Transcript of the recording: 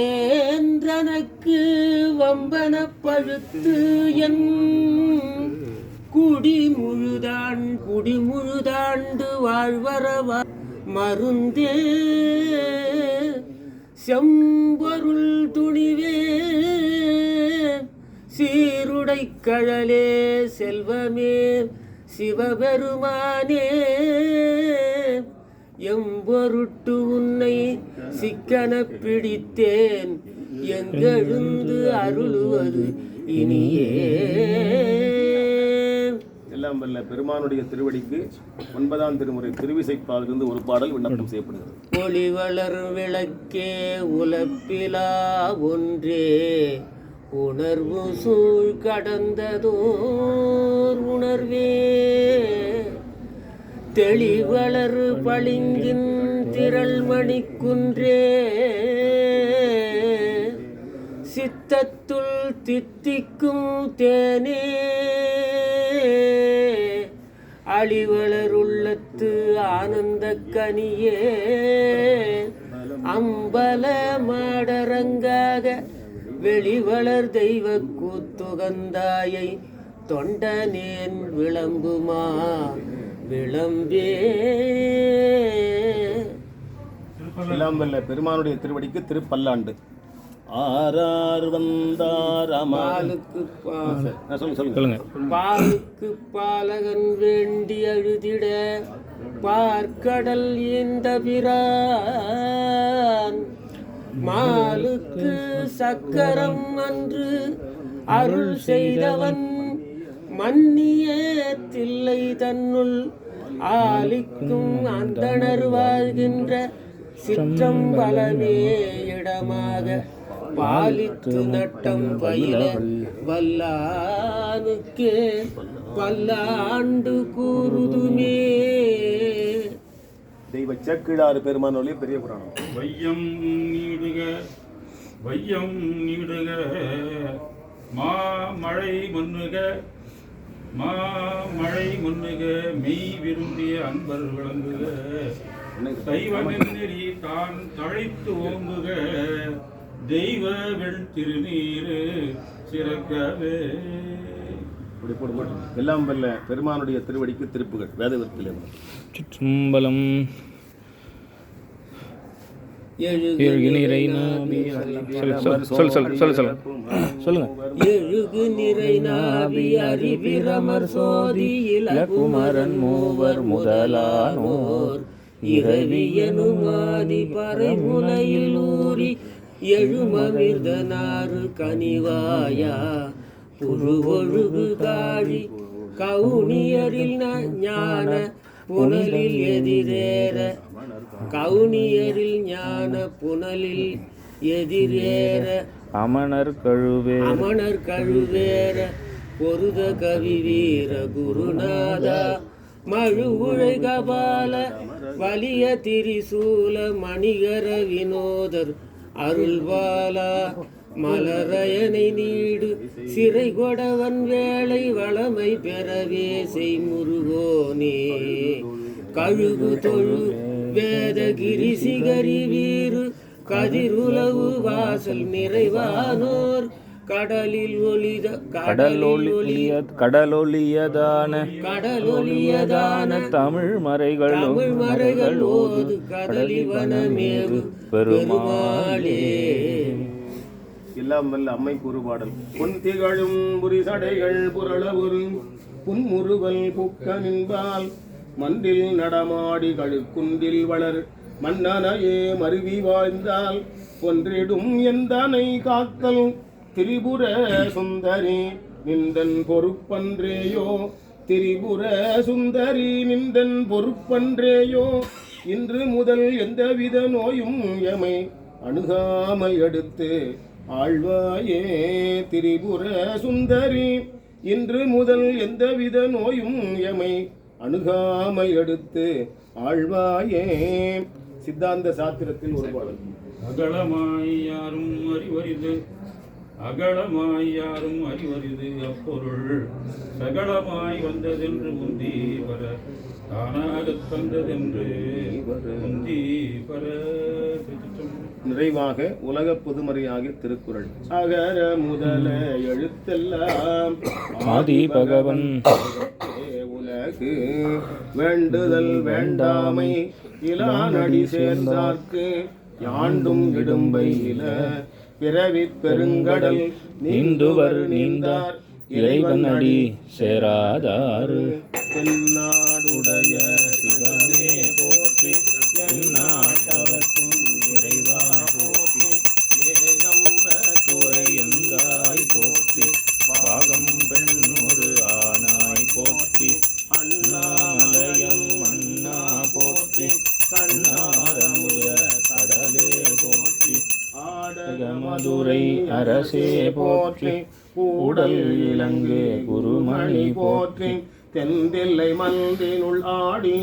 ஏன்றனக்கு வம்பன பழுத்து என் குடி முழுதான் குடி முழுதாண்டு வாழ்வரவ மருந்தே. செம்பொருள் துணிவே சீருடை கழலே செல்வமே சிவபெருமானே. எம்பொருட்டு உன்னை சிக்கன பிடித்தேன். எங்கெழுந்து அருளுவது இனியே. எல்லாம் வல்ல பெருமானுடைய திருவடிக்கு ஒன்பதாம் திருமுறை திருவிசைப்பாலிருந்து ஒரு பாடல் விண்ணப்பம் செய்யப்படுகிறது. ஒளி வளரும் விளக்கே உலப்பிலா ஒன்றே. உணர்வு சூழ் கடந்ததோர் உணர்வே. தெளிவளரு பளிங்கின் திரள்மணி குன்றே சித்தத்துள் தித்திக்கும் தேனே. அழிவளருள்ளத்து ஆனந்த கனியே. அம்பல மாடரங்காக வெளிவளர் தெய்வ கூத்துகந்தாயை தொண்டனேன் விளம்புமா. விளம்பே. வல்ல பெருமானுடைய திருவடிக்கு திருப்பல்லாண்டு. ஆறார் வந்தார் அமா பாலுக்கு பா சொல்லுங்க சொல்லுங்க. பாலுக்கு பாலகன் வேண்டி அழுதிட பார்க்கடல் இந்த பிரான். மாலுக்கு சக்கரம் அன்று அருள் செய்தவன் மன்னிய தில்லை தன்னுள் ஆலிக்கும் அந்தணர் வாழ்கின்ற சிற்றம்பலமே இடமாக பாலித்து நட்டம் பயில வல்லானுக்கே பல்லாண்டு கூறுதுமே. தெய்வ சேக்கிழாறு பெருமானொலி பெரிய புராணம். வையம் நீடுக வையம் நீடுக மா மழை மண்ணுக மா மழை மண்ணுக மெய் விரும்பிய அன்பர் விளங்குக. தெய்வமென் நெறி தான் தழைத்து ஓங்குக. தெய்வ வெள் திருநீரு சிறக்கவே. இப்படி போட்டு போட்டு எல்லாம் வல்ல பெருமானுடைய திருவடிக்கு திருப்புகள் வேதவத்தில் சிற்றம்பலம் நிறை நாவி சொல்லு சொல்லு சொல்லு சொல்லு சொல்லு சொல்லுங்க எழுகு நிறை நாவி அறிவிரமர் சோதி இலகுமரன் மூவர் முதலானோர். இரவியனும் ஆதி ஊறி எழுமமிர்தனாறு கனிவாயா. புழுவொழுகு காழி கவுனியரில் ஞான புனலில் எதிரேற கவுனியரில் ஞான புனலில் எதிரேற அமணர் கழுவே. அமணர் கழுவேற பொருத கவி வீர குருநாதா. மழு உழை கபால வலிய திரிசூல மணிகர வினோதர். அருள்வாலா மலரயனை நீடு சிறை கொடவன் வேளை வளமை பெறவே செய் முருகோனே. கழுகு தொழு வேதகிரி சிகரி வீறு கதிருலவு வாசல் நிறைவானோர் கடலில் ஒளித கடலில் ஒளிய கடலொளிய கடலொளியதான கடலொளியதான தமிழ் மறைகளும் தமிழ் மறைகள் ஓது கடலி வனமேவு பெருமாளே. எல்லாம் வல்ல அம்மை கூறுபாடல். பொன் திகழும் புரிசடைகள் புரளவுரு புன்முறுவல் புக்க நின்பால் மன்றில் நடமாடி கழுக்குன்றில் வளர் மன்னனையே மருவி வாழ்ந்தால் ஒன்றிடும் எந்தனை காத்தல் திரிபுர சுந்தரி நின்றன் பொறுப்பன்றேயோ? திரிபுர சுந்தரி நின்றன் பொறுப்பன்றேயோ? இன்று முதல் எந்தவித நோயும் எமை அணுகாமல் எடுத்து ஆழ்வாயே திரிபுர சுந்தரி இன்று முதல் எந்தவித நோயும் எமை அணுகாமல் எடுத்து ஆழ்வாயே. சித்தாந்த சாத்திரத்தில் ஒரு பாடல். அகலமாய் யாரும் அறிவரிது அகலமாய் யாரும் அறிவரிது அப்பொருள். சகலமாய் வந்ததென்று முந்தி வர தானாகத் தந்ததென்று முந்தி திருச்சிற்றம்பலம். நிறைவாக உலக பொதுமறையாகிய திருக்குறள். அகர முதல எழுத்தெல்லாம் ஆதி பகவன். உலகே உலகு வேண்டுதல் வேண்டாமை இலானடி சேர்ந்தார்க்கு யாண்டும் இடும்பை இல பிறவி பெருங்கடல் நீந்துவர் நீந்தார். இறைவன் அடி சேராதாறு. தென்னாடுடைய சிவனே போற்றி. எந்நாட்டவர்க்கும் மதுரை அரசே போற்றி உடல் இலங்கு குருமணி போற்றி தென்தில்லை மந்தினுள் ஆடி